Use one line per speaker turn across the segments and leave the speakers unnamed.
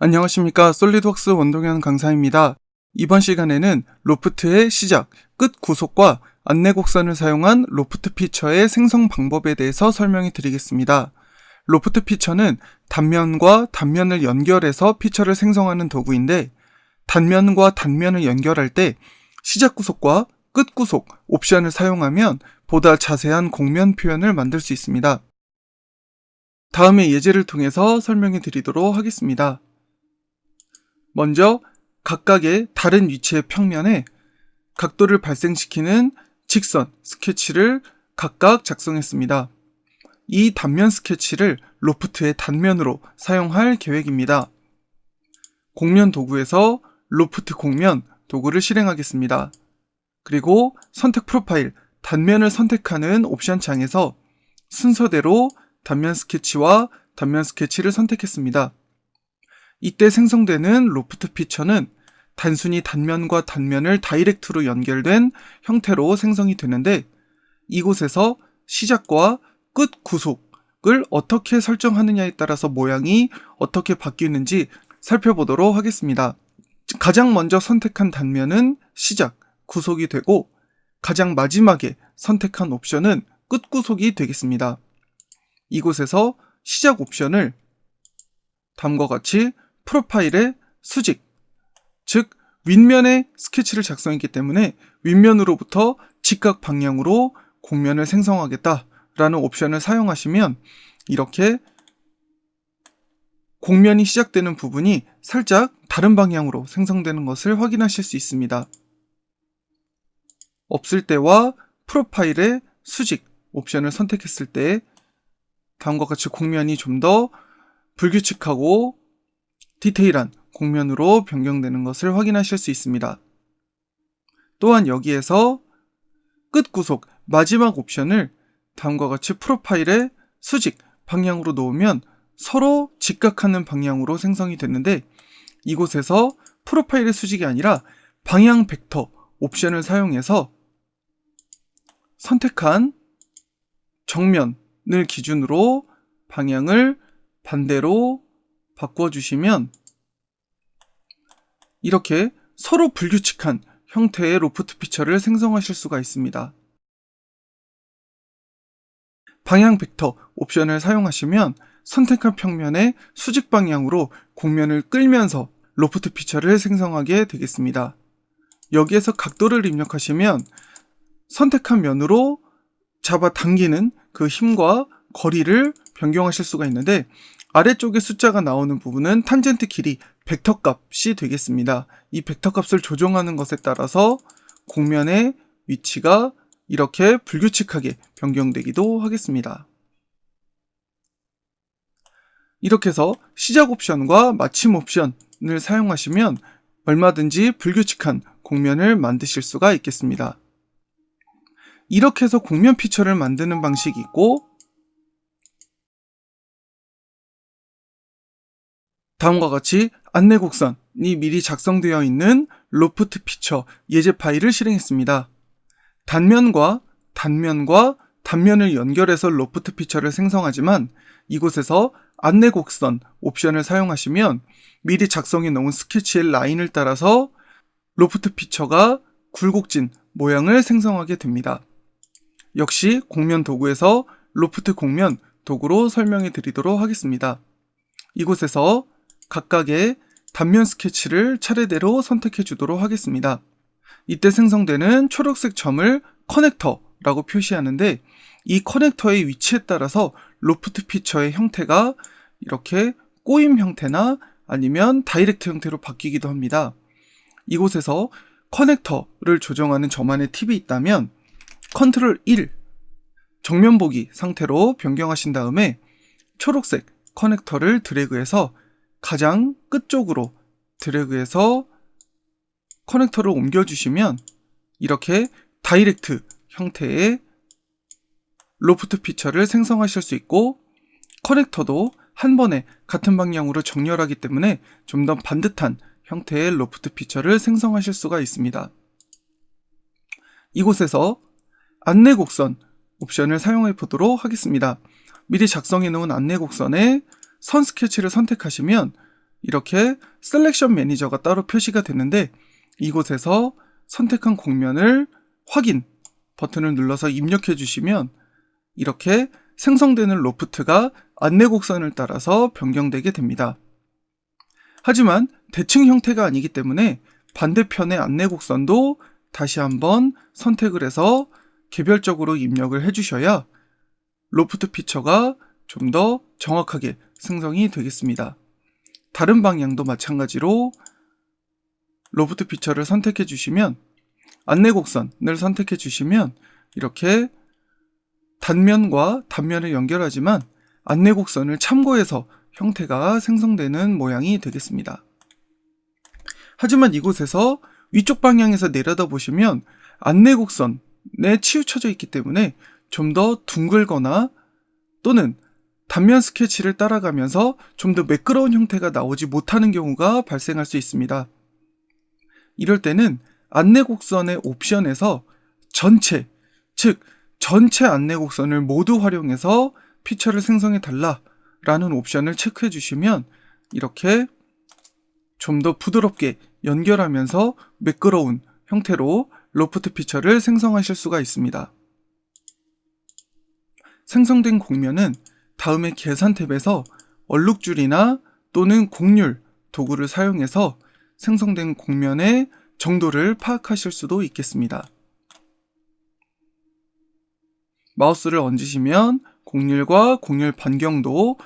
안녕하십니까 솔리드웍스 원동현 강사입니다. 이번 시간에는 로프트의 시작, 끝 구속과 안내 곡선을 사용한 로프트 피처의 생성 방법에 대해서 설명해 드리겠습니다. 로프트 피처는 단면과 단면을 연결해서 피처를 생성하는 도구인데 단면과 단면을 연결할 때 시작 구속과 끝 구속 옵션을 사용하면 보다 자세한 곡면 표현을 만들 수 있습니다. 다음에 예제를 통해서 설명해 드리도록 하겠습니다. 먼저 각각의 다른 위치의 평면에 각도를 발생시키는 직선 스케치를 각각 작성했습니다. 이 단면 스케치를 로프트의 단면으로 사용할 계획입니다. 곡면 도구에서 로프트 곡면 도구를 실행하겠습니다. 그리고 선택 프로파일 단면을 선택하는 옵션 창에서 순서대로 단면 스케치와 단면 스케치를 선택했습니다. 이때 생성되는 로프트 피처는 단순히 단면과 단면을 다이렉트로 연결된 형태로 생성이 되는데 이곳에서 시작과 끝 구속을 어떻게 설정하느냐에 따라서 모양이 어떻게 바뀌는지 살펴보도록 하겠습니다. 가장 먼저 선택한 단면은 시작, 구속이 되고 가장 마지막에 선택한 옵션은 끝 구속이 되겠습니다. 이곳에서 시작 옵션을 다음과 같이 프로파일의 수직, 즉 윗면에 스케치를 작성했기 때문에 윗면으로부터 직각 방향으로 곡면을 생성하겠다라는 옵션을 사용하시면 이렇게 곡면이 시작되는 부분이 살짝 다른 방향으로 생성되는 것을 확인하실 수 있습니다. 없을 때와 프로파일의 수직 옵션을 선택했을 때 다음과 같이 곡면이 좀 더 불규칙하고 디테일한 곡면으로 변경되는 것을 확인하실 수 있습니다. 또한 여기에서 끝 구속 마지막 옵션을 다음과 같이 프로파일의 수직 방향으로 놓으면 서로 직각하는 방향으로 생성이 됐는데 이곳에서 프로파일의 수직이 아니라 방향 벡터 옵션을 사용해서 선택한 정면을 기준으로 방향을 반대로 바꿔주시면 이렇게 서로 불규칙한 형태의 로프트 피처를 생성하실 수가 있습니다. 방향 벡터 옵션을 사용하시면 선택한 평면의 수직 방향으로 곡면을 끌면서 로프트 피처를 생성하게 되겠습니다. 여기에서 각도를 입력하시면 선택한 면으로 잡아당기는 그 힘과 거리를 변경하실 수가 있는데 아래쪽에 숫자가 나오는 부분은 탄젠트 길이 벡터 값이 되겠습니다. 이 벡터 값을 조정하는 것에 따라서 곡면의 위치가 이렇게 불규칙하게 변경되기도 하겠습니다. 이렇게 해서 시작 옵션과 마침 옵션을 사용하시면 얼마든지 불규칙한 곡면을 만드실 수가 있겠습니다. 이렇게 해서 곡면 피처를 만드는 방식이 있고 다음과 같이 안내 곡선이 미리 작성되어 있는 로프트 피처 예제 파일을 실행했습니다. 단면과 단면과 단면을 연결해서 로프트 피처를 생성하지만 이곳에서 안내 곡선 옵션을 사용하시면 미리 작성해 놓은 스케치의 라인을 따라서 로프트 피처가 굴곡진 모양을 생성하게 됩니다. 역시 곡면 도구에서 로프트 곡면 도구로 설명해 드리도록 하겠습니다. 이곳에서 각각의 단면 스케치를 차례대로 선택해 주도록 하겠습니다. 이때 생성되는 초록색 점을 커넥터라고 표시하는데 이 커넥터의 위치에 따라서 로프트 피처의 형태가 이렇게 꼬임 형태나 아니면 다이렉트 형태로 바뀌기도 합니다. 이곳에서 커넥터를 조정하는 저만의 팁이 있다면 컨트롤 1 정면 보기 상태로 변경하신 다음에 초록색 커넥터를 드래그해서 가장 끝쪽으로 드래그해서 커넥터를 옮겨주시면 이렇게 다이렉트 형태의 로프트 피처를 생성하실 수 있고 커넥터도 한 번에 같은 방향으로 정렬하기 때문에 좀 더 반듯한 형태의 로프트 피처를 생성하실 수가 있습니다. 이곳에서 안내 곡선 옵션을 사용해 보도록 하겠습니다. 미리 작성해 놓은 안내 곡선에 선 스케치를 선택하시면 이렇게 셀렉션 매니저가 따로 표시가 되는데 이곳에서 선택한 곡면을 확인 버튼을 눌러서 입력해 주시면 이렇게 생성되는 로프트가 안내 곡선을 따라서 변경되게 됩니다. 하지만 대칭 형태가 아니기 때문에 반대편의 안내 곡선도 다시 한번 선택을 해서 개별적으로 입력을 해주셔야 로프트 피처가 좀 더 정확하게 생성이 되겠습니다. 다른 방향도 마찬가지로 로프트 피처를 선택해 주시면 안내 곡선을 선택해 주시면 이렇게 단면과 단면을 연결하지만 안내 곡선을 참고해서 형태가 생성되는 모양이 되겠습니다. 하지만 이곳에서 위쪽 방향에서 내려다 보시면 안내 곡선에 치우쳐져 있기 때문에 좀 더 둥글거나 또는 단면 스케치를 따라가면서 좀 더 매끄러운 형태가 나오지 못하는 경우가 발생할 수 있습니다. 이럴 때는 안내 곡선의 옵션에서 전체, 즉 전체 안내 곡선을 모두 활용해서 피처를 생성해 달라 라는 옵션을 체크해 주시면 이렇게 좀 더 부드럽게 연결하면서 매끄러운 형태로 로프트 피처를 생성하실 수가 있습니다. 생성된 곡면은 다음에 계산 탭에서 얼룩줄이나 또는 곡률 도구를 사용해서 생성된 곡면의 정도를 파악하실 수도 있겠습니다. 마우스를 얹으시면 곡률과 곡률 반경도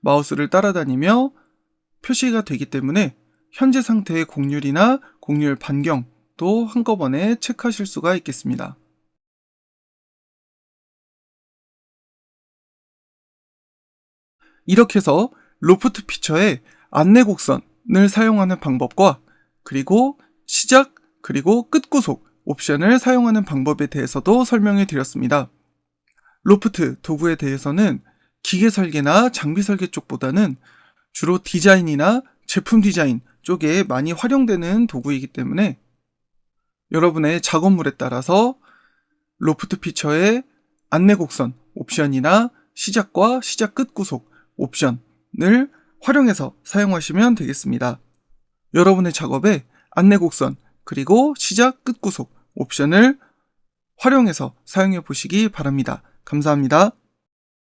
마우스를 따라다니며 표시가 되기 때문에 현재 상태의 곡률이나 곡률 반경도 한꺼번에 체크하실 수가 있겠습니다. 이렇게 해서 로프트 피처의 안내 곡선을 사용하는 방법과 그리고 시작 그리고 끝 구속 옵션을 사용하는 방법에 대해서도 설명해 드렸습니다. 로프트 도구에 대해서는 기계 설계나 장비 설계 쪽보다는 주로 디자인이나 제품 디자인 쪽에 많이 활용되는 도구이기 때문에 여러분의 작업물에 따라서 로프트 피처의 안내 곡선 옵션이나 시작과 시작 끝 구속 옵션을 활용해서 사용하시면 되겠습니다. 여러분의 작업에 안내 곡선 그리고 시작 끝 구속 옵션을 활용해서 사용해 보시기 바랍니다. 감사합니다.